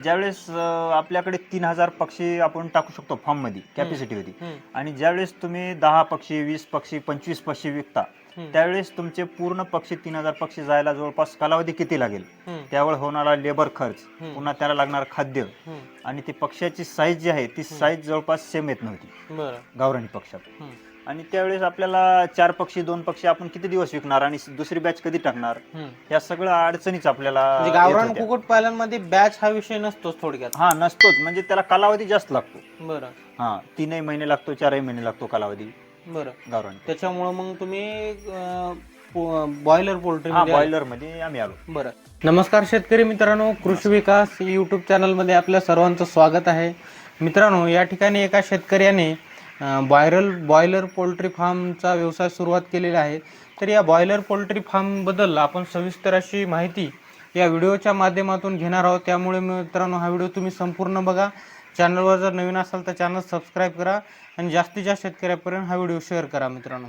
ज्यावेळेस अं, आपल्याकडे तीन हजार पक्षी आपण टाकू शकतो फार्ममध्ये कॅपॅसिटी होती हम्म, आणि ज्यावेळेस तुम्ही दहा पक्षी वीस पक्षी पंचवीस पक्षी विकता हम्म, त्यावेळेस तुमचे पूर्ण पक्षी तीन हजार पक्षी जायला जवळपास कालावधी किती लागेल? हम्म, त्यावेळी होणारा लेबर खर्च हम्म. पुन्हा त्याला लागणार खाद्य हम्म, आणि ती पक्ष्याची साईज जी आहे ती साईज जवळपास सेम येत नव्हती. बरं. गावरानी पक्षात हम्म, आणि त्यावेळेस आपल्याला चार पक्षी दोन पक्षी आपण किती दिवस विकणार आणि दुसरी बॅच कधी टाकणार. या सगळ्या अडचणीच आपल्याला म्हणजे गावरान होत्या. कुकुट पालनमध्ये बॅच हा विषय नसतोच थोडक्यात. हा नसतोच. म्हणजे त्याला कालावधी जास्त लागतो. बरं. हा तीनही महिने लागतो चारही महिने लागतो कालावधी. बरं. गावरान त्याच्यामुळं मग तुम्ही बॉयलर पोल्ट्री बॉयलरमध्ये आम्ही आलो. बरं. नमस्कार शेतकरी मित्रांनो कृषी विकास यूट्यूब चॅनलमध्ये आपल्या सर्वांचं स्वागत आहे. मित्रांनो या ठिकाणी एका शेतकऱ्याने बॉयरल बॉयलर पोल्ट्री फार्मचा व्यवसाय सुरुवात केलेला आहे. तर या बॉयलर पोल्ट्री फार्मबद्दल आपण सविस्तर अशी माहिती या व्हिडिओच्या माध्यमातून घेणार आहोत. त्यामुळे मित्रांनो हा व्हिडिओ तुम्ही संपूर्ण बघा. चॅनलवर जर नवीन असाल तर चॅनल सबस्क्राईब करा आणि जास्तीत जास्त शेतकऱ्यापर्यंत हा व्हिडिओ शेअर करा मित्रांनो.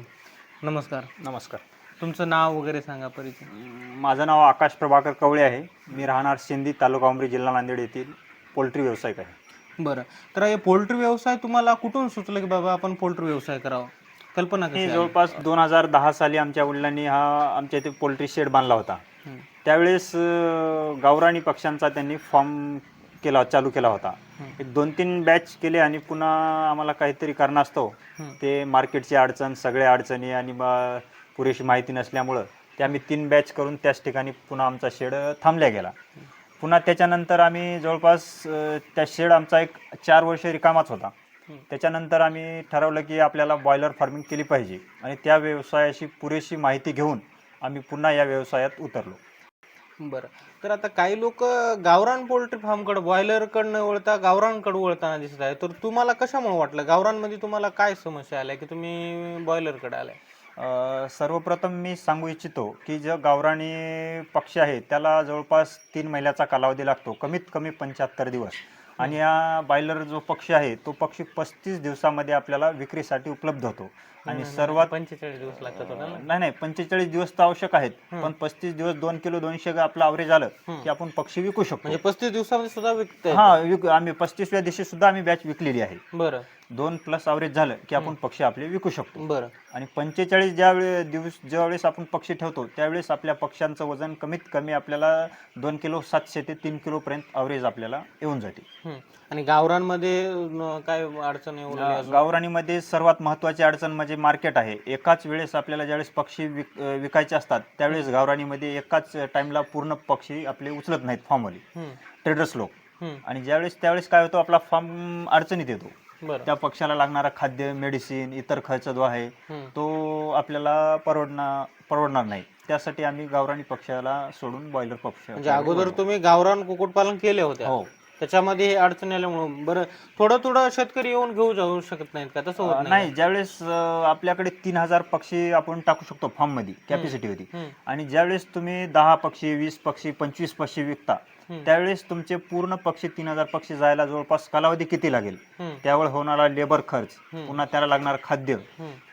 नमस्कार. नमस्कार. तुमचं नाव वगैरे सांगा परिचय. माझं नाव आकाश प्रभाकर कवळे आहे. मी राहणार सिंदी तालुका उमरी जिल्हा नांदेड येथील पोल्ट्री व्यावसायिक आहे. बरं. तर हे पोल्ट्री व्यवसाय तुम्हाला कुठून सुचलं की बाबा आपण पोल्ट्री व्यवसाय करावा? कल्पना कशी आली? जवळपास दोन हजार दहा साली आमच्या वडिलांनी हा आमच्या इथे पोल्ट्री शेड बांधला होता. हं, त्यावेळेस अं, गावरानी पक्ष्यांचा त्यांनी फॉर्म केला चालू केला होता. हं, एक दोन तीन बॅच केले आणि पुन्हा आम्हाला काहीतरी कारणास्तव हं, ते मार्केटची अडचण सगळ्या अडचणी आणि मग पुरेशी माहिती नसल्यामुळं ते आम्ही तीन बॅच करून त्याच ठिकाणी पुन्हा आमचा शेड थांबल्या गेला. पुन्हा त्याच्यानंतर आम्ही जवळपास अं, त्या शेड आमचा एक चार वर्ष रिकामाच होता. हं. त्याच्यानंतर आम्ही ठरवलं की आपल्याला बॉयलर फार्मिंग केली पाहिजे आणि त्या व्यवसायाशी पुरेशी माहिती घेऊन आम्ही पुन्हा या व्यवसायात उतरलो. बरं. तर आता काही लोक गावरान पोल्ट्री फार्मकडे बॉयलरकडनं वळता गावरानकडे वळताना दिसत आहे. तर तुम्हाला कशामुळे वाटलं? गावरानमध्ये तुम्हाला काय समस्या आल्या की तुम्ही बॉयलरकडे आलाय? सर्वप्रथम मी सांगू इच्छितो की जो गावराणी पक्षी आहे त्याला जवळपास तीन महिन्याचा कालावधी लागतो कमीत कमी पंच्याहत्तर दिवस आणि या बायलर जो पक्षी आहे तो पक्षी पस्तीस दिवसामध्ये आपल्याला विक्रीसाठी उपलब्ध होतो आणि सर्वात पंचेचाळीस दिवस लागतात? नाही नाही पंचेचाळीस दिवस तर आवश्यक आहेत. पण पस्तीस दिवस दोन किलो दोनशे आपलं अवरेज आलं. की आपण पक्षी विकू शकतो म्हणजे पस्तीस दिवसामध्ये सुद्धा विकताय हा विक आम्ही पस्तीसव्या दिवशी सुद्धा आम्ही बॅच विकलेली आहे बरं दोन प्लस अवरेज झालं की आपण पक्षी आपले विकू शकतो. बरं. आणि पंचेचाळीस ज्या वेळे दिवस ज्यावेळेस आपण पक्षी ठेवतो त्यावेळेस आपल्या पक्ष्यांचं वजन कमीत कमी आपल्याला दोन किलो सातशे ते तीन किलोपर्यंत अवरेज आपल्याला येऊन जाते. आणि गावरानमध्ये न, काय अडचण येऊ अजून? सर्वात महत्त्वाची अडचण म्हणजे मार्केट आहे. एकाच वेळेस आपल्याला ज्यावेळेस पक्षी विक अं, विकायचे असतात त्यावेळेस गावरानीमध्ये एकाच टाइमला पूर्ण पक्षी आपले उचलत नाहीत फार्मवाले हं, ट्रेडर्स लोक. आणि ज्यावेळेस त्यावेळेस काय होतो आपला फार्म अडचणीत येतो. त्या पक्षाला लागणारा खाद्य मेडिसिन इतर खर्च जो आहे. तो आपल्याला परवडणार परवडणार नाही. त्यासाठी आम्ही गावरानी पक्षाला सोडून बॉयलर पक्ष म्हणजे अगोदर तुम्ही गावरान कुक्कुटपालन केले होते. हो. त्याच्यामध्ये हे अडचणी आल्यामुळं बरं. थोडं थोडं शेतकरी येऊन घेऊ जाऊ शकत नाहीत का? तसं होत नाही. ज्यावेळेस अं, आपल्याकडे तीन हजार पक्षी आपण टाकू शकतो फार्ममध्ये कॅपॅसिटी होती आणि ज्यावेळेस तुम्ही दहा पक्षी वीस पक्षी पंचवीस पक्षी विकता त्यावेळेस तुमचे पूर्ण पक्षी तीन हजार पक्षी जायला जवळपास कालावधी किती लागेल? त्यावेळी होणारा लेबर खर्च. पुन्हा त्याला लागणार खाद्य.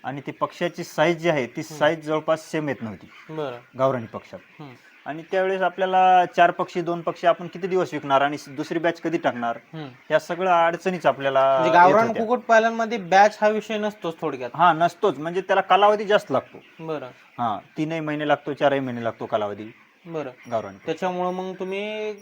आणि ती पक्षाची साईज जी आहे ती साईज जवळपास सेम येत नव्हती. बरं. गावरानी पक्षात आणि त्यावेळेस आपल्याला चार पक्षी दोन पक्षी आपण किती दिवस विकणार आणि दुसरी बॅच कधी टाकणार. या सगळ्या अडचणीच आपल्याला म्हणजे गावरान होत्या. कुक्कुटपालनमध्ये बॅच हा विषय नसतोच थोडक्यात. हा नसतोच. म्हणजे त्याला कालावधी जास्त लागतो. बरं. हा तीनही महिने लागतो चारही महिने लागतो कालावधी. बरं. गावरानी त्याच्यामुळं मग तुम्ही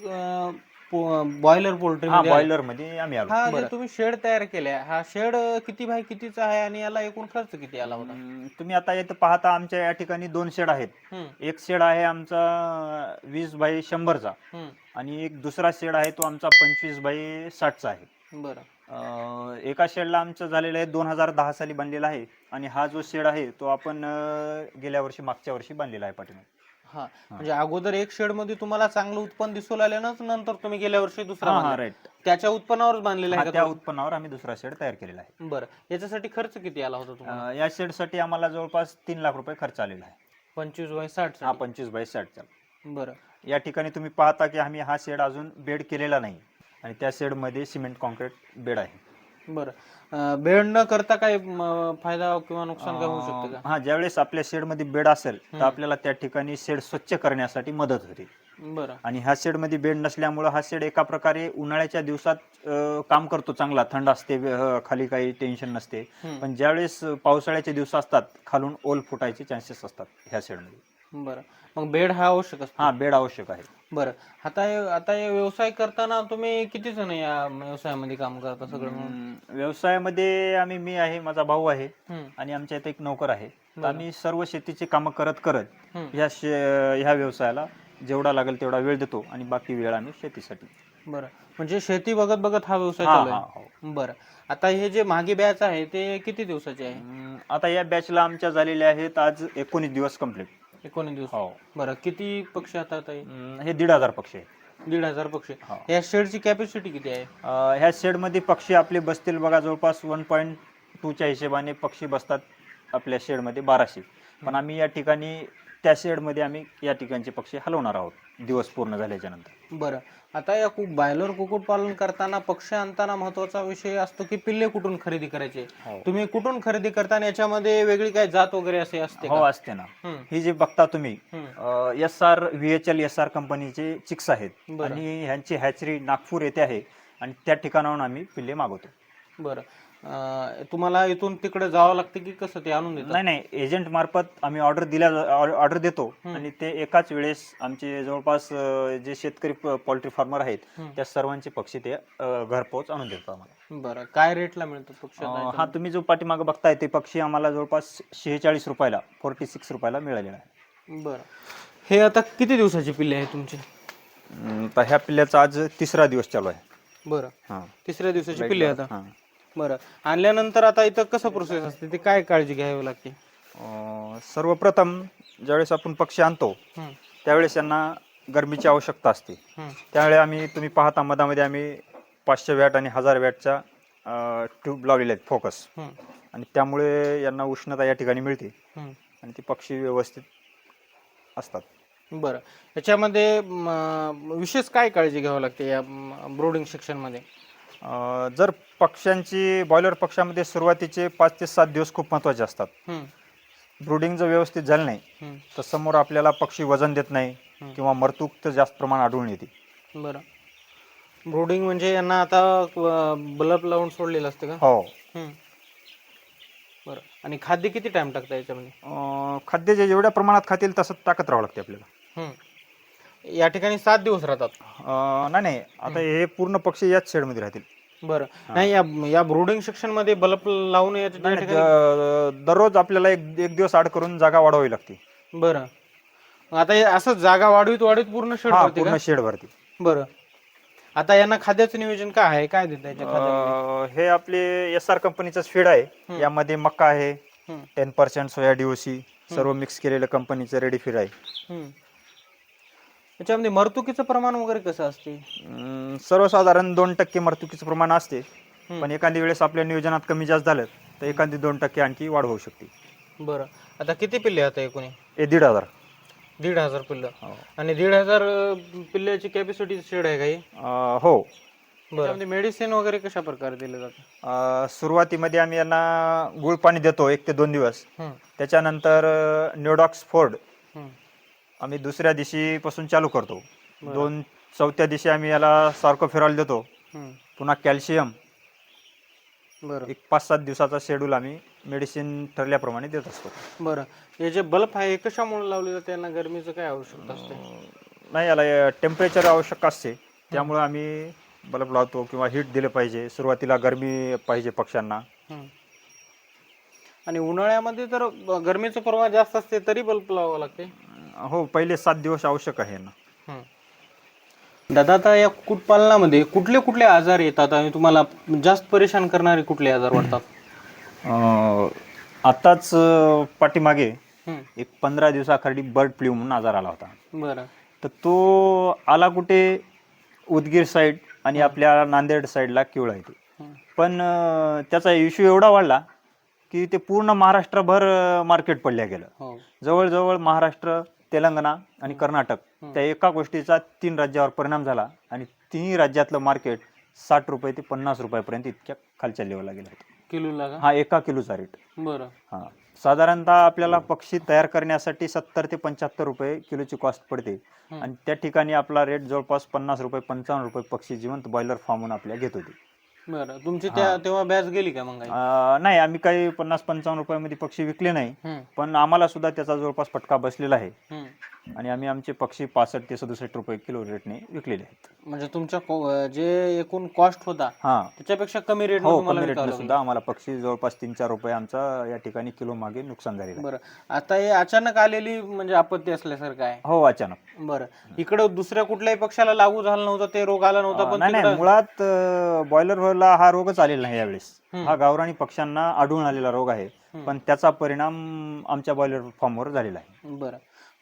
बॉयलर पोल्ट्री हा बॉयलरमध्ये आम्ही आलो. हा जे तुम्ही शेड तयार केलाय हा शेड किती बाय कितीचा आहे आणि याला एकूण खर्च किती आला होता? हम्म, तुम्ही आता इथं पाहता आमच्या या ठिकाणी दोन शेड आहेत. एक शेड आहे आमचा वीस बाय शंभरचा आणि एक दुसरा शेड आहे तो आमचा पंचवीस बाय साठचा आहे. बरं. अं, एका शेडला आमचं झालेलं आहे दोन हजार दहा साली बांधलेला आहे आणि हा जो शेड आहे तो आपण अं, गेल्या वर्षी मागच्या वर्षी बांधलेला आहे पाठीमागे. हा. म्हणजे अगोदर एक शेडमध्ये तुम्हाला चांगलं उत्पन्न दिसू लागल्यानंच नंतर तुम्ही गेल्या वर्षी दुसरा हा बांधला. राईट त्याच्या उत्पन्नावरच बांधलेला आहे त्या उत्पन्नावर आम्ही दुसरा शेड तयार केलेला आहे? बरं. याच्यासाठी खर्च किती आला होता तुम्हाला? अं, या शेडसाठी आम्हाला जवळपास तीन लाख रुपये खर्च आलेला आहे. पंचवीस बाय साठ हा पंचवीस बाय साठचा बरं. या ठिकाणी तुम्ही पाहता की आम्ही हा शेड अजून बेड केलेला नाही. आणि त्या शेडमध्ये सिमेंट कॉन्क्रीट बेड आहे. बरं. बेड न करता काय फायदा किंवा नुकसान काय होऊ शकतं हा ज्यावेळेस आपल्या शेडमध्ये बेड असेल तर. आपल्याला त्या ठिकाणी शेड स्वच्छ करण्यासाठी मदत होते. बरं. आणि ह्या शेडमध्ये बेड नसल्यामुळं हा शेड एका प्रकारे उन्हाळ्याच्या दिवसात अं, काम करतो चांगला. थंड असते अं, खाली काही टेन्शन नसते. हम्म. पण ज्यावेळेस पावसाळ्याचे दिवस असतात खालून ओल फुटायचे चान्सेस असतात ह्या शेडमध्ये. बरं. मग बेड हा आवश्यक असतो. हा बेड आवश्यक आहे. बरं. आता हे- आता हे व्यवसाय करताना तुम्ही किती जण या व्यवसायामध्ये काम करता सगळं मिळून? व्यवसायामध्ये आम्ही मी आहे माझा भाऊ आहे हम्म, आणि आमच्या इथे एक नोकर आहे. तर बरं. आम्ही सर्व शेतीची कामं करत करत हम्म. ह्या शे ह्या व्यवसायाला जेवढा लागेल तेवढा वेळ देतो आणि बाकी वेळ आम्ही शेतीसाठी. बरं. म्हणजे शेती बघत बघत हा व्यवसाय हा, चालू हा, आहे. हो. बरं. आता हे जे मागे बॅच आहे ते किती दिवसाचे आहे? आता या बॅचला आमच्या झालेले आहेत आज एकोणीस दिवस कंप्लीट. एकोणीस दिवस. हो. बरं किती पक्षी आहे अं, हे दीड हजार पक्षी आहेत दीड हजार पक्षी. हो. या शेडची कॅपॅसिटी किती आहे? अं, ह्या शेडमध्ये पक्षी आपले बसतील बघा जवळपास वन पॉईंट टूच्या हिशोबाने पक्षी बसतात आपल्या शेडमध्ये बाराशे. पण आम्ही या ठिकाणी त्या शेडमध्ये आम्ही या ठिकाणचे पक्षी हलवणार आहोत दिवस पूर्ण झाल्याच्यानंतर. बरं. आता या कु बायलर कुक्कुटपालन करताना पक्षी आणताना महत्त्वाचा विषय असतो की पिल्ले कुठून खरेदी करायचे? हो. तुम्ही कुठून खरेदी करताना याच्यामध्ये वेगळी काय जात वगैरे असे असते हो का? असते ना. हम्म, ही जे बघता तुम्ही हम्म, S R V H L S R कंपनीचे चिक्स आहेत. बरं. आणि ह्यांची हॅचरी नागपूर येथे आहे आणि त्या ठिकाणाहून आम्ही पिल्ले मागवतो. बरं. अं, तुम्हाला इथून तिकडे जावं लागतं की कसं ते आणून देतात? नाही नाही. एजंट मार्फत आम्ही ऑर्डर दिल्या ऑर्डर देतो. आणि ते एकाच वेळेस आमचे जवळपास अं, जे शेतकरी पोल्ट्री फार्मर आहेत हम्म. त्या सर्वांचे पक्षी ते अं, घरपोच आणून देतात आम्हाला. बरं. काय रेटला मिळतो पक्षी अं, हा? तुम्ही जो पाठीमागे बघताय ते पक्षी आम्हाला जवळपास शेहेचाळीस रुपयाला फोर्टी सिक्स रुपयाला मिळालेला आहे. बरं. हे आता किती दिवसाची पिल्ले आहे तुमची? तर ह्या पिल्ल्याचा आज तिसरा दिवस चालू आहे. बरं. हां. तिसऱ्या दिवसाची पिल्ले आता? हां. बरं. आणल्यानंतर आता इथं कसं प्रोसेस असते? ते काय काळजी घ्यावी लागते? अं, सर्वप्रथम ज्यावेळेस आपण पक्षी आणतो हम्म, त्यावेळेस यांना गरमीची आवश्यकता असते. हम्म, त्यावेळी आम्ही तुम्ही पाहता मधामध्ये आम्ही पाचशे वॅट आणि हजार वॅटच्या ट्यूब लावलेले आहेत फोकस. हम्म, आणि त्यामुळे यांना उष्णता या ठिकाणी मिळते. हम्म. आणि ती पक्षी व्यवस्थित असतात. बरं. याच्यामध्ये म, विशेष काय काळजी घ्यावी लागते या ब्रोडिंग सेक्शनमध्ये जर पक्ष्यांची बॉयलर पक्षामध्ये सुरुवातीचे पाच ते सात दिवस खूप महत्त्वाचे असतात. ब्रुडिंग जर व्यवस्थित झालं नाही तर समोर आपल्याला पक्षी वजन देत नाही. किंवा मरतूक तर जास्त प्रमाण आढळून येते. बरं. ब्रोडिंग म्हणजे यांना आता बल्ब लावून सोडलेलं असतं का? हो. बरं. आणि खाद्य किती टाइम टाकता याच्यामध्ये? खाद्य जे जेवढ्या प्रमाणात खातील तसं टाकत राहावं लागते आपल्याला. या ठिकाणी सात दिवस राहतात. अं, नाही नाही. आता हे पूर्ण पक्षी याच शेडमध्ये राहतील. बरं. नाही या या ब्रोडिंग सेक्शनमध्ये बल्ब लावून या ठिकाणी? द- दररोज आपल्याला एक एक दिवस आड करून जागा वाढवावी लागते. बरं. आता हे असं जागा वाढवीत वाढवीत पूर्ण शेड हा पूर्ण शेड भरते. बरं. आता यांना खाद्याचं नियोजन काय आहे? काय देतं याच्या खाद्यामध्ये अं, हे आपले एस आर कंपनीचं फीड आहे. यामध्ये मक्का आहे हम्म, टेन पर्सेंट सोया डीओसी सर्व मिक्स केलेलं कंपनीचं रेडी फीड आहे. हम्म. याच्यामध्ये मरतुकीचं प्रमाण वगैरे कसं असते? अं, सर्वसाधारण दोन टक्के मर्तुकीचं प्रमाण असते. हम्म. पण एखाद्या वेळेस आपल्या नियोजनात कमी जास्त झालं तर एखादी दोन टक्के आणखी वाढ होऊ शकते. बरं. आता किती पिल्ले आता एकूण? हे दीड हजार. दीड हजार पिल्लं. हो. आणि दीड हजार अं, पिल्ल्याची कॅपॅसिटी शेड आहे काही? अं, हो. बरं. मेडिसिन वगैरे कशा प्रकारे दिलं जातं अं, सुरुवातीमध्ये आम्ही यांना गुळ पाणी देतो एक ते दोन दिवस. हम्म, त्याच्यानंतर न्यूडॉक्स फोर्ड हम्म. आम्ही दुसऱ्या दिवशीपासून चालू करतो. दोन चौथ्या दिवशी आम्ही याला सार्कोफेरॉल देतो. हम्म. पुन्हा कॅल्शियम. बरं. एक पाच सात दिवसाचा शेड्यूल आम्ही मेडिसिन ठरल्याप्रमाणे देत असतो. बरं. हे जे बल्ब आहे हे कशामुळे लावले जाते त्यांना गरमीचं काय आवश्यकता असते? नाही याला टेम्परेचर आवश्यक असते. त्यामुळे आम्ही बल्ब लावतो किंवा हीट दिलं पाहिजे. सुरुवातीला गरमी पाहिजे पक्ष्यांना. हम्म. आणि उन्हाळ्यामध्ये तर ब- गरमीचं प्रमाण जास्त असते तरी बल्ब लावावं लागते? हो पहिले सात दिवस आवश्यक आहे यांना दादा आता या कुक्कुटपालनामध्ये कुठले कुठले आजार येतात आणि तुम्हाला जास्त परेशान करणारे कुठले आजार वाटतात? अं, आताच अं, पाठीमागे. एक पंधरा दिवसाखाली बर्ड फ्लू म्हणून आजार आला होता. बरं. तर तो आला कुठे? उदगीर साईड आणि आपल्या नांदेड साईडला किवळा येते. पण अं, त्याचा इश्यू एवढा वाढला की ते पूर्ण महाराष्ट्रभर मार्केट पडल्या गेलं. हो. जवळजवळ महाराष्ट्र तेलंगणा आणि कर्नाटक त्या एका गोष्टीचा तीन राज्यावर परिणाम झाला आणि तिन्ही राज्यातलं मार्केट साठ रुपये ते पन्नास रुपयापर्यंत इतक्या खालच्या लेवलला गेलं किलोला का? हा एका किलोचा रेट. बरं. हा साधारणतः आपल्याला पक्षी तयार करण्यासाठी सत्तर ते पंच्याहत्तर रुपये किलोची कॉस्ट पडते. हं. आणि त्या ठिकाणी आपला रेट जवळपास पन्नास रुपये पंचावन्न रुपये पक्षी जिवंत बॉयलर फार्मून आपल्या घेत होते. बरं. तुमची त्या तेव्हा बॅच गेली का मग अं, नाही आम्ही काही पन्नास पंचावन्न रुपयामध्ये पक्षी विकले नाही. पण आम्हाला सुद्धा त्याचा जवळपास फटका बसलेला आहे. आणि आम्ही आमचे पक्षी पासष्ट ते सदुसष्ट रुपये किलो रेटने विकलेले आहेत. म्हणजे तुमच्या को- जे एकूण कॉस्ट होता हा. त्याच्यापेक्षा कमी रेट हो कमी रेटने सुद्धा आम्हाला पक्षी जवळपास तीन चार रुपये आमचा या ठिकाणी किलो मागे नुकसान झालेलं आहे. बरं. आता हे अचानक आलेली म्हणजे आपत्ती असल्यासारखं आहे. हो अचानक. बरं. इकडे दुसऱ्या कुठल्याही पक्षाला लागू झाला नव्हता ते रोग आला नव्हता अं, पण नाही नाही. तिकडं- मुळात बॉयलरला हा रोगच आलेला नाही यावेळेस. हम्म. हा गावराणी पक्ष्यांना आढळून आलेला रोग आहे. हम्म. पण त्याचा परिणाम आमच्या बॉयलर फार्मवर झालेला आहे. बरं.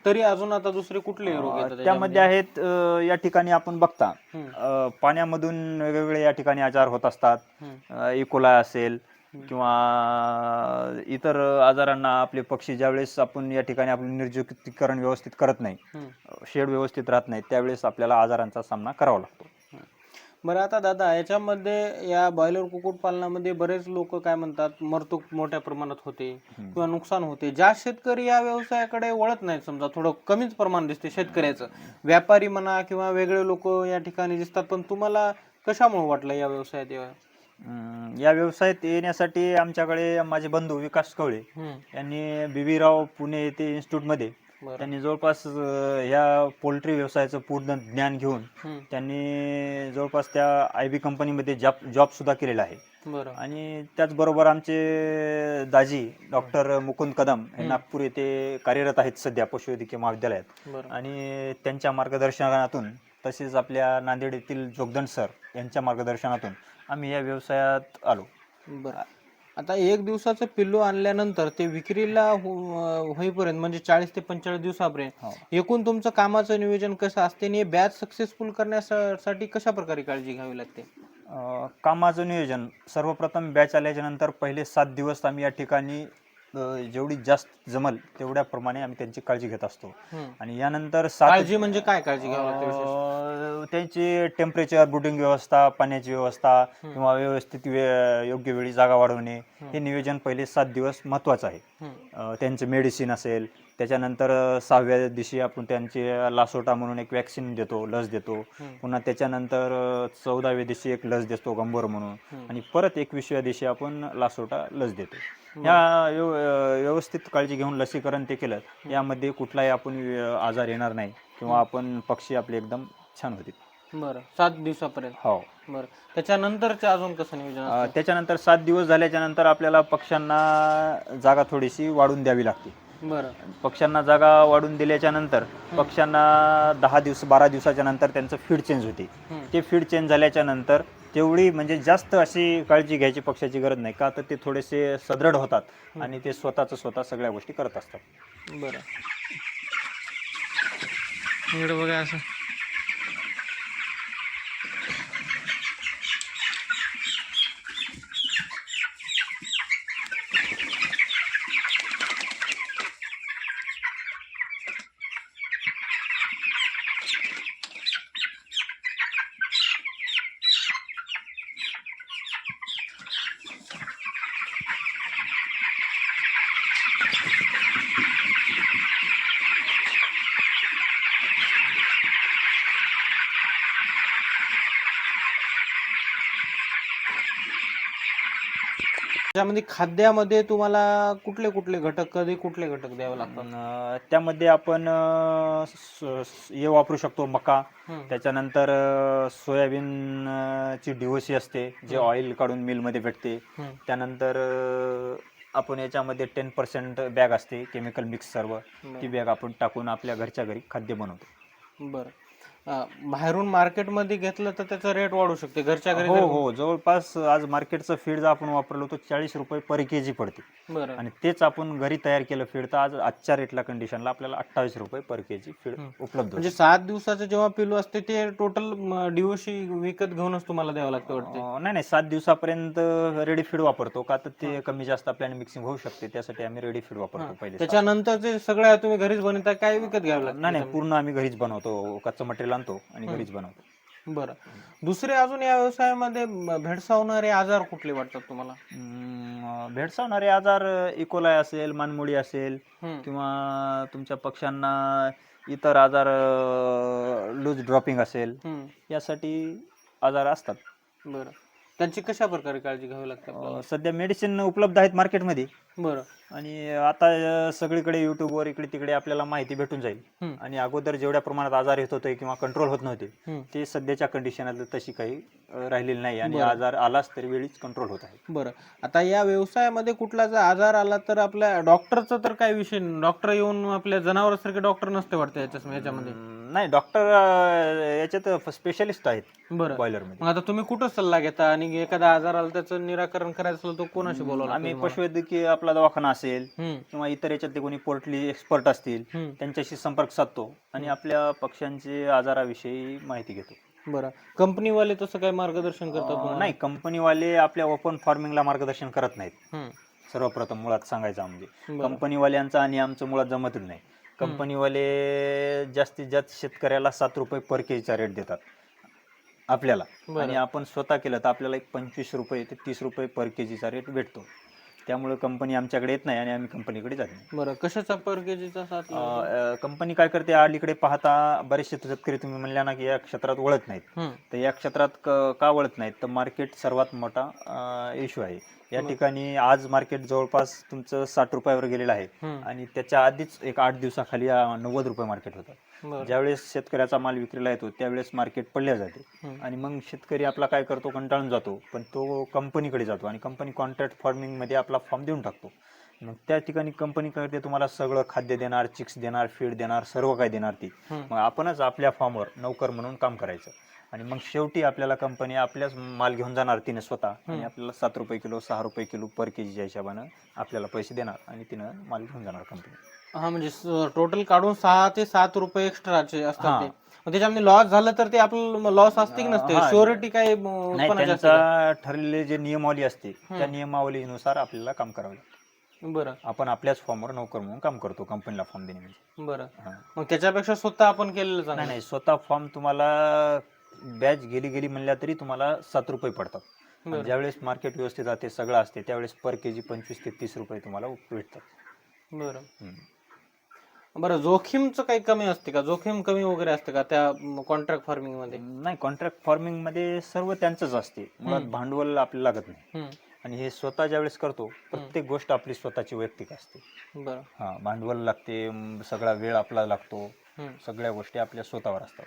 तरी अजून आता दुसरे कुठले रोग येतात त्यामध्ये आहेत अं, या ठिकाणी आपण बघता. हम्म, अं, पाण्यामधून वेगवेगळे या ठिकाणी आजार होत असतात. हम्म, इकोला असेल किंवा इतर आजारांना आपले पक्षी ज्यावेळेस आपण या ठिकाणी आपलं निर्जकीकरण व्यवस्थित करत नाही हम्म. शेड व्यवस्थित राहत नाही त्यावेळेस आपल्याला आजारांचा सामना करावा लागतो. बरं आता दादा याच्यामध्ये या बॉयलर कुक्कुटपालनामध्ये बरेच लोक काय म्हणतात मरतूक मोठ्या प्रमाणात होते. किंवा नुकसान होते. ज्या शेतकरी या व्यवसायाकडे वळत नाहीत समजा थोडं कमीच प्रमाण दिसते शेतकऱ्याचं. व्यापारी म्हणा किंवा वेगळे लोक या ठिकाणी दिसतात पण तुम्हाला कशामुळे वाटलं या व्यवसायात यावं? अं, या व्यवसायात येण्यासाठी आमच्याकडे माझे बंधू विकास कवळे यांनी बी. राव पुणे येथे इन्स्टिट्यूटमध्ये त्यांनी जवळपास ह्या पोल्ट्री व्यवसायाचं पूर्ण ज्ञान घेऊन त्यांनी जवळपास त्या आय बी कंपनीमध्ये जॉब जॉब सुद्धा केलेला आहे. आणि त्याचबरोबर आमचे दाजी डॉक्टर मुकुंद कदम हे. नागपूर येथे कार्यरत आहेत सध्या पशुवैद्यकीय महाविद्यालयात. आणि त्यांच्या मार्गदर्शनातून तसेच आपल्या नांदेड येथील जोगदंड सर यांच्या मार्गदर्शनातून आम्ही या व्यवसायात आलो. बरं. आता एक दिवसाचं पिल्लू आणल्यानंतर ते विक्रीला हो- होईपर्यंत म्हणजे चाळीस ते पंचेचाळीस दिवसापर्यंत हो. एकूण तुमचं कामाचं नियोजन कसं असते आणि बॅच सक्सेसफुल करण्यासाठी कशा प्रकारे काळजी घ्यावी लागते अं, कामाचं नियोजन सर्वप्रथम बॅच आल्याच्यानंतर पहिले सात दिवस आम्ही या ठिकाणी जेवढी जास्त जमल तेवढ्या प्रमाणे आम्ही त्यांची काळजी घेत असतो. आणि यानंतर सात काळजी म्हणजे काय काळजी घ्यावी लागते विशेष? अं, त्यांची टेम्परेचर बुटिंग व्यवस्था पाण्याची व्यवस्था किंवा व्यवस्थित वे- योग्य वेळी जागा वाढवणे हे नियोजन पहिले सात दिवस महत्त्वाचं आहे हम्म. अं, त्यांचे मेडिसिन असेल त्याच्यानंतर अं, सहाव्या दिवशी आपण त्यांचे लासोटा म्हणून एक वॅक्सिन देतो लस देतो हम्म. पुन्हा त्याच्यानंतर अं, चौदाव्या दिवशी एक लस देतो गंभीर म्हणून. आणि परत एकविसव्या दिवशी आपण लासोटा लस देतो अं, व्यवस्थित काळजी घेऊन लसीकरण ते केलं यामध्ये कुठलाही आपण आजार येणार नाही किंवा आपण पक्षी आपले एकदम छान होतील. बरं सात दिवसापर्यंत? हो. बरं त्याच्यानंतरचं अजून कसं नियोजन अं, असतं? त्याच्यानंतर सात दिवस झाल्याच्यानंतर आपल्याला पक्ष्यांना जागा थोडीशी वाढून द्यावी लागते. बरं. पक्ष्यांना जागा वाढून दिल्याच्या नंतर पक्ष्यांना दहा दिवस बारा दिवसाच्या नंतर त्यांचं फीड चेंज होते. ते फीड चेंज झाल्याच्यानंतर तेवढी म्हणजे जास्त अशी काळजी घ्यायची पक्षाची गरज नाही का? तर ते थोडेसे सदृढ होतात आणि ते स्वतःच स्वतः सगळ्या गोष्टी करत असतात. बरं. इकडे बघा असं. त्याच्यामध्ये खाद्यामध्ये तुम्हाला कुठले कुठले घटक कधी कुठले घटक द्यावे लागतात? अं, त्यामध्ये आपण अं, स- स- हे वापरू शकतो मका. हम्म. त्याच्यानंतर अं, सोयाबीन अं, ची डिओसी असते जे ऑइल काढून मिलमध्ये भेटते. हम्म. त्यानंतर अं, आपण याच्यामध्ये टेन पर्सेंट बॅग असते केमिकल मिक्स सर्व. ती बॅग आपण टाकून आपल्या घरच्या घरी खाद्य बनवतो. बरं. बाहेरून मार्केटमध्ये घेतलं तर त्याचा रेट वाढू शकते. घरच्या घरी हो जर- हो. जवळपास आज मार्केटचं फीड जर आपण वापरलो तर चाळीस रुपये पर के जी पडते. बरं. आणि तेच आपण घरी तयार केलं फीड तर आज आजच्या रेटला कंडिशनला आपल्याला अठ्ठावीस रुपये पर के जी फीड हम्म. उपलब्ध म्हणजे होते. सात दिवसाचं जेव्हा पिलू असते ते टोटल डिओशी विकत घेऊनच तुम्हाला द्यावं लागतं वाटते अं, नाही नाही. सात दिवसापर्यंत रेडी फीड वापरतो का तर ते कमी जास्त आपल्याला मिक्सिंग होऊ शकते. त्यासाठी आम्ही रेडी फीड वापरतो पहिले. सात. त्याच्यानंतर ते सगळं तुम्ही घरीच बनवता काय विकत घ्यावं लागतं नाही नाही. पूर्ण आम्ही घरीच बनवतो. कच्चं मटेरियल आणतो आणि घरीच बनवतो. बरं. दुसरे अजून या व्यवसायामध्ये भेडसावणारे आजार कुठले वाटतात तुम्हाला? अं, भेडसावणारे आजार इकोलाय असेल मानमुळी असेल हम्म. किंवा तुमच्या पक्ष्यांना इतर आजार लूज ड्रॉपिंग असेल हम्म. यासाठी आजार असतात. बरं. त्यांची कशा प्रकारे काळजी घ्यावी लागते आपल्याला? अं, सध्या मेडिसिन उपलब्ध आहेत मार्केटमध्ये बरं. आणि आता अं, सगळीकडे युट्यूबवर इकडे तिकडे आपल्याला माहिती भेटून जाईल. हम्म. आणि अगोदर जेवढ्या प्रमाणात आजार येत होते किंवा कंट्रोल होत नव्हते हम्म. ते सध्याच्या कंडिशनात तशी काही अं, राहिलेली नाही. आणि बरं. आजार आलाच तरी वेळीच कंट्रोल होत आहे. बरं. आता या व्यवसायामध्ये कुठला जर आजार आला तर आपल्या डॉक्टरचा तर काय विषय डॉक्टर येऊन आपल्या जनावरांसारखे डॉक्टर नसते वाटतं याच्या याच्यामध्ये. नाही डॉक्टर याच्यात स्पेशलिस्ट आहेत बरं बॉयलरमध्ये मग आता तुम्ही कुठं सल्ला घेता आणि एखादा आजार आला त्याचं निराकरण करायचं असलं तर कोणाशी बोलावं लागतं आम्ही? पशुवैद्यकीय आपला दवाखाना असेल हम्म. किंवा इतर याच्यातले कोणी पोर्टली एक्सपर्ट असतील हम्म. त्यांच्याशी संपर्क साधतो आणि आपल्या पक्ष्यांचे आजाराविषयी माहिती घेतो बरं कंपनीवाले तसं काय मार्गदर्शन करतात अं, तुम्हाला? नाही कंपनीवाले आपल्या ओपन फार्मिंगला मार्गदर्शन करत नाहीत हम्म. सर्वप्रथम मुळात सांगायचं म्हणजे बरं. कंपनीवाल्यांचं आणि आमचं मुळात जमतच नाही कंपनीवाले जास्तीत जास्त शेतकऱ्याला सात रुपये पर केजीचा रेट देतात. आपल्याला. आणि आपण स्वतः केलं तर आपल्याला एक पंचवीस रुपये ते तीस रुपये पर केजीचा रेट भेटतो. त्यामुळे कंपनी आमच्याकडे येत नाही आणि आम्ही कंपनीकडे जात नाही. बरं. कशाचा पर केजीचा सात कंपनी काय करते अलीकडे पाहता बरेचसे शेतकरी तुम्ही म्हणल्या ना की या क्षेत्रात वळत नाहीत. तर या क्षेत्रात क- का वळत नाहीत? तर मार्केट सर्वात मोठा इश्यू आहे. या? ठिकाणी आज मार्केट जवळपास तुमचं साठ रुपयावर गेलेलं आहे. आणि त्याच्या आधीच एक आठ दिवसाखाली नव्वद रुपये मार्केट होतं. ज्यावेळेस शेतकऱ्याचा माल विक्रीला येतो त्यावेळेस मार्केट पडल्या जाते. आणि मग शेतकरी आपला काय करतो कंटाळून जातो पण तो कंपनीकडे जातो आणि कंपनी कॉन्ट्रॅक्ट फार्मिंगमध्ये आपला फॉर्म देऊन टाकतो मग त्या ठिकाणी कंपनी करते तुम्हाला सगळं खाद्य देणार चिक्स देणार फीड देणार सर्व काय देणार ती. मग आपणच आपल्या फॉर्मवर नौकर म्हणून काम करायचं आणि मग शेवटी आपल्याला कंपनी आपल्याच माल घेऊन जाणार तिने स्वतः आणि. आपल्याला सात रुपये किलो सहा रुपये किलो पर के जीच्या हिशोबानं आपल्याला पैसे देणार आणि तिनं माल घेऊन जाणार कंपनी हा म्हणजे टोटल काढून सहा ते सात रुपये एक्स्ट्राचे असतात. ते मग त्याच्यामध्ये लॉस झालं तर ते आपलं लॉस असते की नसते हा. शुअरिटी काय नाही उत्पन्नाची असते का? त्यांचा ठरलेले जे नियमावली असते त्या. नियमावलीनुसार आपल्याला काम करावं लागतं बरं आपण आपल्याच फॉर्मवर नोकर म्हणून काम करतो कंपनीला फॉर्म देणे म्हणजे बरं हा. मग त्याच्यापेक्षा स्वतः आपण केलेलं नाही चांगलं नाही स्वतः फॉर्म तुम्हाला बॅच गेली गेली म्हणल्या तरी तुम्हाला सात रुपये पडतात. आणि. ज्यावेळेस मार्केट व्यवस्थित राहते सगळं असते त्यावेळेस पर के जी पंचवीस ते तीस रुपये तुम्हाला भेटतात. बरं. हम्म. बरं जोखीमचं काही कमी असते का? जोखीम कमी वगैरे असते का त्या कॉन्ट्रॅक्ट फार्मिंगमध्ये? नाही कॉन्ट्रॅक्ट फार्मिंगमध्ये सर्व त्यांचंच असते. मुळात. भांडवल आपल्याला लागत नाही. हम्म. आणि हे स्वतः ज्यावेळेस करतो प्रत्येक गोष्ट आपली स्वतःची वैयक्तिक असते. बरं. हा भांडवल लागते म, सगळा वेळ आपला लागतो. हम्म. सगळ्या गोष्टी आपल्या स्वतःवर असतात.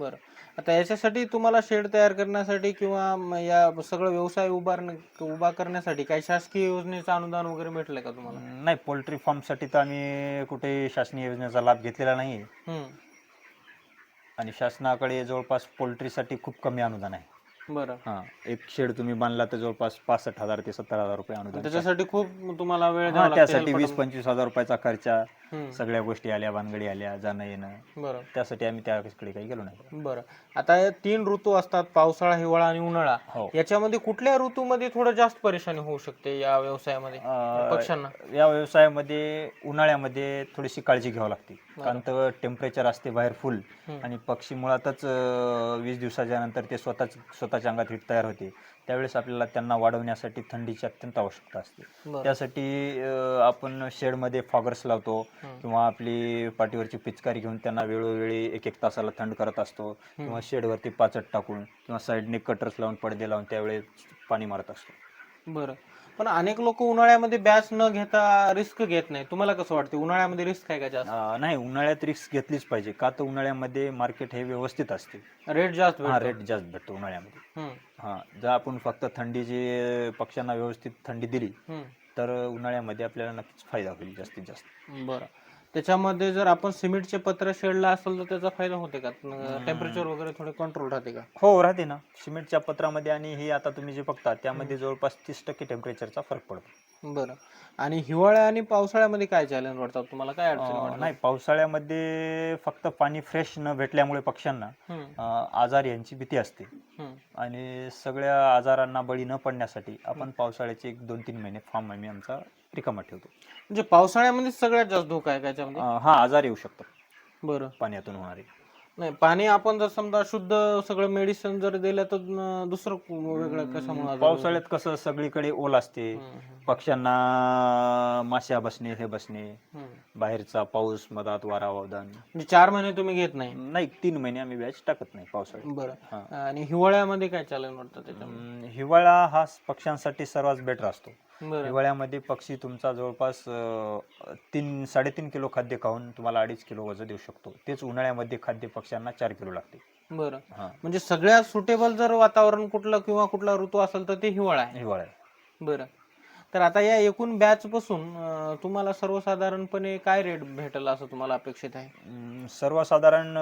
बरं आता याच्यासाठी तुम्हाला शेड तयार करण्यासाठी किंवा या सगळं व्यवसाय उभारण्या उभा करण्यासाठी काही शासकीय योजनेचं अनुदान वगैरे भेटलंय का तुम्हाला नाही पोल्ट्री फार्मसाठी तर आम्ही कुठे शासनीय योजनेचा लाभ घेतलेला नाही. आणि शासनाकडे जवळपास पोल्ट्रीसाठी खूप कमी अनुदान आहे बरं हा एक शेड तुम्ही बांधला तर जवळपास पासष्ट हजार ते सत्तर हजार रुपये अनुदान त्याच्यासाठी खूप तुम्हाला वेळ त्यासाठी वीस. पंचवीस हजार रुपयाचा खर्च. सगळ्या गोष्टी आल्या भानगडी आल्या जाणं येणं. बरं. त्यासाठी आम्ही त्याकडे काही गेलो नाही. बरं. आता या तीन ऋतू असतात पावसाळा हिवाळा आणि उन्हाळा. हो. याच्यामध्ये कुठल्या ऋतूमध्ये थोडं जास्त परेशानी होऊ शकते या व्यवसायामध्ये? अं, पक्ष्यांना. या व्यवसायामध्ये उन्हाळ्यामध्ये थोडीशी काळजी घ्यावी लागते. कारण तर टेम्परेचर असते बाहेर फुल हम्म. आणि पक्षी मुळातच अं, वीस दिवसाच्या नंतर ते स्वतःच स्वतःच्या अंगात हिट तयार होते. त्यावेळेस आपल्याला त्यांना वाढवण्यासाठी थंडीची अत्यंत आवश्यकता असते. त्यासाठी आपण शेडमध्ये फॉगर्स लावतो. किंवा आपली पाठीवरची पिचकारी घेऊन त्यांना वेळोवेळी एक एक तासाला थंड करत असतो किंवा शेडवरती पाचट टाकून किंवा साईडने कटर्स लावून पडदे लावून त्यावेळेस पाणी मारत असतो बरं पण अनेक लोक उन्हाळ्यामध्ये बॅच न घेता रिस्क घेत नाही. तुम्हाला कसं वाटते? उन्हाळ्यामध्ये रिस्क आहे का जास्त? अं, नाही उन्हाळ्यात रिस्क घेतलीच पाहिजे. का तर उन्हाळ्यामध्ये मार्केट हे व्यवस्थित असते. रेट जास्त हा भेटतो. रेट जास्त भेटतो उन्हाळ्यामध्ये. हम्म, हा जर आपण फक्त थंडीची पक्ष्यांना व्यवस्थित थंडी दिली हम्म. तर उन्हाळ्यामध्ये आपल्याला नक्कीच फायदा होईल जास्तीत जास्त. बरं. त्याच्यामध्ये जर आपण सिमेंटचे पत्र शेडला असेल तर त्याचा फायदा होते का? टेम्परेचर वगैरे थोडे कंट्रोल राहते का? हो राहते ना. सिमेंटच्या पत्रामध्ये आणि हे आता तुम्ही जे बघता त्यामध्ये जवळपास तीस टक्के टेम्परेचरचा फरक पडतो. बरं. आणि हिवाळ्या आणि पावसाळ्यामध्ये काय चॅलेंज वाटतात तुम्हाला? काय अडचणी नाही पावसाळ्यामध्ये फक्त पाणी फ्रेश न भेटल्यामुळे पक्ष्यांना आजार यांची भीती असते. आणि सगळ्या आजारांना बळी न पडण्यासाठी आपण पावसाळ्याचे एक दोन तीन महिने फार्म आम्ही आमचा रिकामा ठेवतो. म्हणजे पावसाळ्यामध्ये सगळ्यात जास्त धोका आहे का याच्यामध्ये? अं, हा आजार येऊ शकतो बरं. पाण्यातून होणारे. नाही पाणी आपण जर समजा शुद्ध सगळं मेडिसिन जर दिलं तर दुसरं वेगळं कशामुळे आजार पावसाळ्यात कसं सगळीकडे ओल असते. हम्म, पक्ष्यांना माश्या बसणे हे बसणे. हम्म. बाहेरचा पाऊस मधात वारा वावदान. म्हणजे चार महिने तुम्ही घेत नाही? नाही तीन महिने आम्ही बॅच टाकत नाही पावसाळ्यात. बरं. हा. आणि हिवाळ्यामध्ये काय चालेल वाटतं त्याच्यामध्ये? अं, हिवाळा हा पक्ष्यांसाठी सर्वात बेटर असतो. हिवाळ्यामध्ये पक्षी तुमचा जवळपास तीन साडेतीन किलो खाद्य खाऊन तुम्हाला अडीच किलो वजन देऊ शकतो. तेच उन्हाळ्यामध्ये खाद्य पक्ष्यांना चार किलो लागते. बरं. हा. म्हणजे सगळ्यात सुटेबल जर वातावरण कुठलं किंवा कुठला ऋतू असेल तर ते हिवाळा आहे. हिवाळा बरं. तर आता या एकूण बॅच पासून अं, तुम्हाला सर्वसाधारणपणे काय रेट भेटेल असं तुम्हाला अपेक्षित आहे? अं, सर्वसाधारण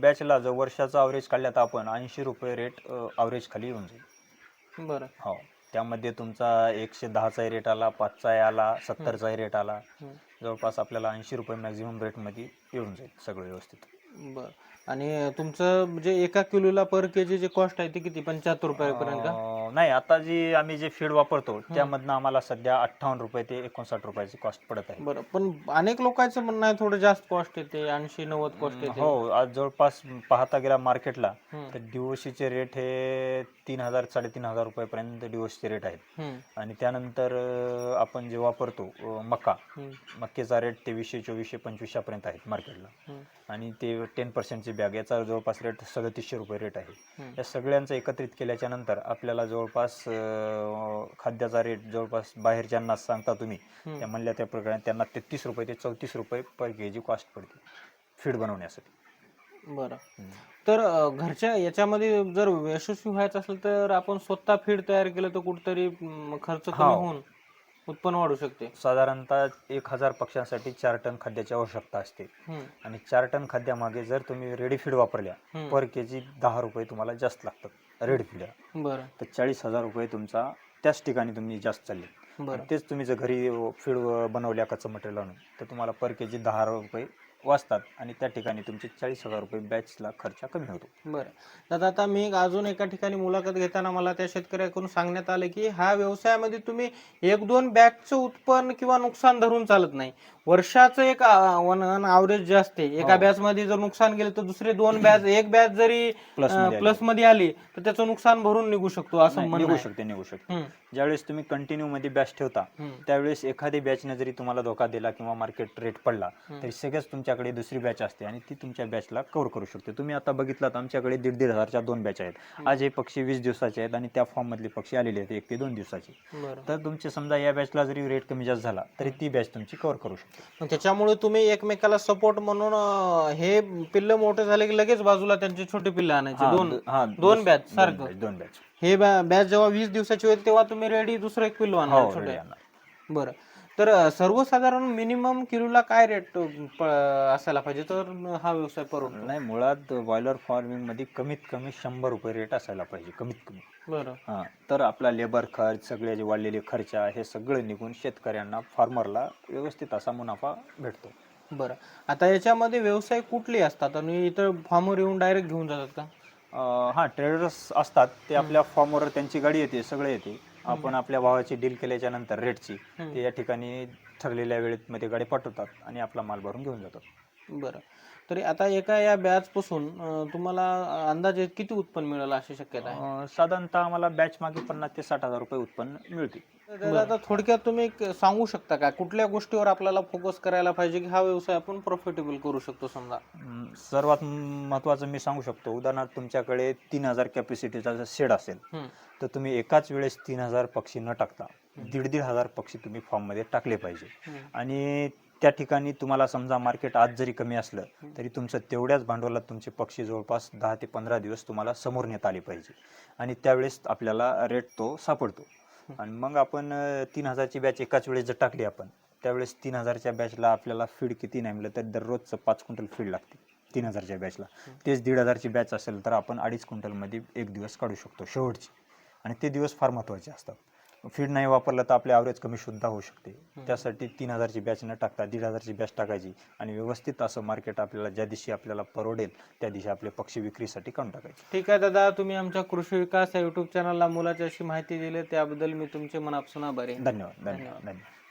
बॅचला जर वर्षाचा अवरेज काढला तर आपण ऐंशी रुपये रेट अवरेज खाली येऊन जाईल. बरं. हो. त्यामध्ये तुमचा एकशे दहाचाही रेट आला पाचचाही आला सत्तरचाही रेट आला. हम्म. जवळपास आपल्याला ऐंशी रुपये मॅक्झिमम रेटमध्ये येऊन जाईल सगळं व्यवस्थित. बरं. आणि तुमचं म्हणजे एका किलोला पर केजी जे कॉस्ट आहे ती किती? पंच्याहत्तर रुपयापर्यंत का? अं, नाही आता जी आम्ही जे फीड वापरतो त्यामधनं आम्हाला सध्या अठ्ठावन्न रुपये ते एकोणसाठ रुपयाची कॉस्ट पडत आहे. बरं पण अनेक लोकांचं म्हणणं आहे थोडं जास्त कॉस्ट येते ऐंशी नव्वद कॉस्ट येते. हो आज जवळपास पाहता गेला मार्केटला हम्म. तर डिओसीचे रेट हे तीन हजार साडेतीन हजार रुपयापर्यंत डिओसीचे रेट आहेत. हम्म, आणि त्यानंतर अं, आपण जे वापरतो अं, मका हम्म, मक्केचा रेट तेवीसशे चोवीसशे पंचवीसशेपर्यंत आहेत मार्केटला हम्म, आणि ते टेन पर्सेंटची बॅग याचा जवळपास रेट सदतीसशे रुपये रेट आहे. या सगळ्यांचं एकत्रित केल्याच्यानंतर आपल्याला जवळपास खाद्याचा रेट जवळपास बाहेरच्यांना सांगता तुम्ही. त्या म्हणल्या त्या प्रकारे त्यांना तेहतीस रुपये ते चौतीस रुपये पर के जी कॉस्ट पडते फीड बनवण्यासाठी बरं. तर घरच्या याच्यामध्ये जर यशस्वी व्हायचं असेल तर आपण स्वतः फीड तयार केलं तर कुठतरी खर्च कमी. होऊन उत्पन्न वाढू शकते. साधारणतः एक हजार पक्ष्यांसाठी चार टन खाद्याची आवश्यकता असते. हम्म, आणि चार टन खाद्यामागे जर तुम्ही रेडी फीड वापरल्या हम्म. पर के जी दहा रुपये तुम्हाला जास्त लागतात रेडी फीड बरं. तर चाळीस हजार रुपये तुमचा त्याच ठिकाणी तुम्ही जास्त चालले. बरं. तेच तुम्ही जर घरी फीड बनवल्या कच्चं मटेरियल आणून तर तुम्हाला पर के जी दहा रुपये वाचतात आणि त्या ठिकाणी तुमचे चाळीस हजार रुपये बॅचला खर्च कमी होतो बरं दादा आता मी अजून एका ठिकाणी मुलाखत घेताना मला त्या शेतकऱ्याकडून सांगण्यात आलं की हा व्यवसायामध्ये तुम्ही एक दोन बॅगचं उत्पन्न किंवा नुकसान धरून चालत नाही वर्षाचं एक अवरेज जे असते एका हो. बॅच मध्ये जर नुकसान गेलं तर दुसरे दोन बॅच एक बॅच जरी. प्लसमध्ये आली तर त्याचं नुकसान भरून निघू शकतो असं निघू. शकते निघू शकते ज्यावेळेस तुम्ही कंटिन्यू मध्ये बॅच ठेवता त्यावेळेस एखादी बॅचने जरी तुम्हाला धोका दिला किंवा मार्केट रेट पडला. तरी सगळ्याच तुमच्याकडे दुसरी बॅच असते आणि ती तुमच्या बॅचला कव्हर करू शकते. तुम्ही आता बघितलात आमच्याकडे दीड दीड हजारच्या दोन बॅच आहेत. आज हे पक्षी वीस दिवसाचे आहेत आणि त्या फॉर्म मधले पक्षी आलेले आहेत एक ते दोन दिवसाचे. तर तुमचे समजा या बॅचला जरी रेट कमी जास्त झाला तरी ती बॅच तुमची कव्हर करू शकते. त्याच्यामुळे तुम्ही एकमेकाला सपोर्ट म्हणून हे पिल्ल मोठे झाले की लगेच बाजूला त्यांचे छोटे पिल्ल आणायचे? दोन हा, दोन दोन सारखं. दोन बॅच हे बॅच जेव्हा वीस दिवसाची होईल तेव्हा तुम्ही रेडी दुसरं एक पिल्लू हो आणणार. बरं. तर सर्वसाधारण मिनिमम किलोला काय रेट असायला पाहिजे? तर हा व्यवसाय परवडतो नाही मुळात बॉयलर फार्मिंगमध्ये कमीत कमी शंभर रुपये रेट असायला पाहिजे कमीत कमी. बरं. हा तर आपला लेबर खर्च सगळे जे वाढलेले खर्च हे सगळं निघून शेतकऱ्यांना फार्मरला व्यवस्थित असा मुनाफा भेटतो. बरं. आता याच्यामध्ये व्यवसाय कुठले असतात? आणि इथं फार्मवर येऊन डायरेक्ट घेऊन जातात का? हा ट्रेडर्स असतात. ते आपल्या फॉर्मवर त्यांची गाडी येते सगळे येते. आपण आपल्या भावाची डील केल्याच्यानंतर रेटची. ते या ठिकाणी ठरलेल्या वेळेत मध्ये गाडी पाठवतात आणि आपला माल भरून घेऊन जातात बरं तरी आता एका या बॅच पासून तुम्हाला अंदाजे किती उत्पन्न मिळेल अशी शक्यता आहे? अं, साधारणतः आम्हाला बॅच मागे पन्नास ते साठ हजार रुपये उत्पन्न मिळते तर आता थोडक्यात तुम्ही एक सांगू शकता का? कुठल्या गोष्टीवर आपल्याला फोकस करायला पाहिजे की हा व्यवसाय आपण प्रॉफिटेबल करू शकतो समजा? अं, सर्वात महत्त्वाचं मी सांगू शकतो. उदाहरणार्थ तुमच्याकडे तीन हजार कॅपॅसिटीचा जर शेड असेल हम्म, तर तुम्ही एकाच वेळेस तीन हजार पक्षी न टाकता दीड दीड हजार पक्षी तुम्ही फॉर्ममध्ये टाकले पाहिजे. हम्म, आणि त्या ठिकाणी तुम्हाला समजा मार्केट आज जरी कमी असलं तरी तुमचं तेवढ्याच भांडवलात तुमचे पक्षी जवळपास दहा ते पंधरा दिवस तुम्हाला समोर नेत आले पाहिजे. आणि त्यावेळेस आपल्याला रेट तो सापडतो. आणि मग आपण तीन हजारची बॅच एकाच वेळेस जर टाकली आपण त्यावेळेस तीन हजारच्या बॅचला आपल्याला फीड किती नाही मिळलं तर दररोजचं पाच क्विंटल फीड लागते तीन हजारच्या बॅचला तेच दीड हजारची बॅच असेल तर आपण अडीच क्विंटलमध्ये एक दिवस काढू शकतो शेवटची. आणि ते दिवस फार महत्त्वाचे असतात. फीड नाही वापरलं तर आपले ॲव्हरेज कमी सुद्धा होऊ शकते. त्यासाठी तीन हजारची बॅच न टाकता दीड हजारची बॅच टाकायची आणि व्यवस्थित असं मार्केट आपल्याला ज्या दिवशी आपल्याला परवडेल त्या दिवशी आपले पक्षी विक्रीसाठी काढून टाकायचे. ठीक आहे दादा तुम्ही आमच्या कृषी विकास या युट्यूब चॅनलला मुलाची अशी माहिती दिली त्याबद्दल मी तुमचे मनापासून आभारी आहे. धन्यवाद धन्यवाद. धन्यवाद.